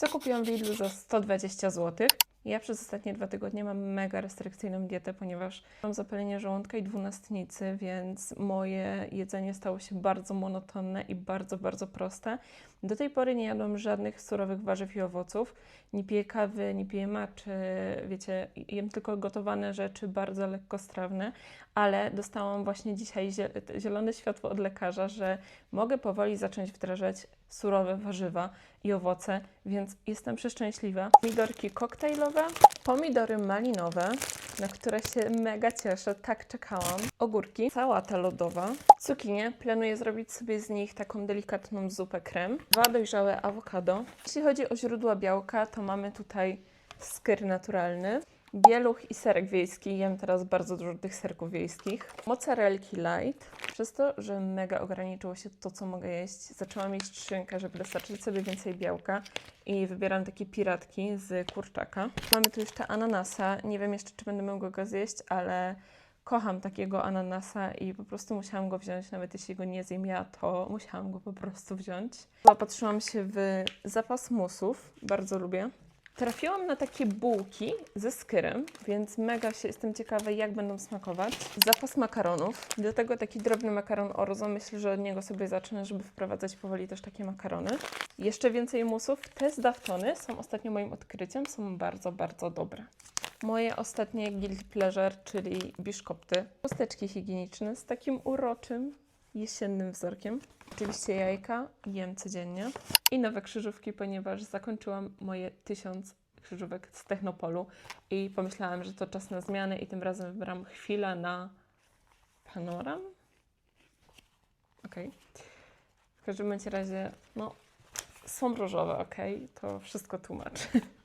Co kupiłam w Lidlu za 120 zł. Ja przez ostatnie dwa tygodnie mam mega restrykcyjną dietę, ponieważ mam zapalenie żołądka i dwunastnicy, więc moje jedzenie stało się bardzo monotonne i bardzo, bardzo proste. Do tej pory nie jadłam żadnych surowych warzyw i owoców. Nie piję kawy, nie piję maczy, wiecie, jem tylko gotowane rzeczy, bardzo lekkostrawne, ale dostałam właśnie dzisiaj zie- zielone światło od lekarza, że mogę powoli zacząć wdrażać surowe warzywa i owoce, więc jestem przeszczęśliwa. Pomidorki koktajlowe, pomidory malinowe, na które się mega cieszę, tak czekałam. Ogórki, sałata lodowa, cukinie, planuję zrobić sobie z nich taką delikatną zupę krem, dwa dojrzałe awokado. Jeśli chodzi o źródła białka, to mamy tutaj skyr naturalny, bieluch i serek wiejski. Jem teraz bardzo dużo tych serków wiejskich. Mozzarelki light. Przez to, że mega ograniczyło się to, co mogę jeść, zaczęłam jeść szynkę, żeby dostarczyć sobie więcej białka i wybieram takie piratki z kurczaka. Mamy tu jeszcze ananasa. Nie wiem jeszcze, czy będę mogła go zjeść, ale kocham takiego ananasa i po prostu musiałam go wziąć, nawet jeśli go nie zjem ja, to musiałam go po prostu wziąć. Zaopatrzyłam się w zapas musów, bardzo lubię. Trafiłam na takie bułki ze skyrem, więc mega się jestem ciekawa, jak będą smakować. Zapas makaronów, do tego taki drobny makaron orzo. Myślę, że od niego sobie zacznę, żeby wprowadzać powoli też takie makarony. Jeszcze więcej musów. Te z Daftony są ostatnio moim odkryciem, są bardzo, bardzo dobre. Moje ostatnie guilty pleasure, czyli biszkopty. Chusteczki higieniczne z takim uroczym, jesiennym wzorkiem. Oczywiście jajka jem codziennie. I nowe krzyżówki, ponieważ zakończyłam moje tysiąc krzyżówek z Technopolu i pomyślałam, że to czas na zmianę i tym razem wybrałam chwilę na panoram. Okej. W każdym razie, no, są różowe, ok? To wszystko tłumaczy.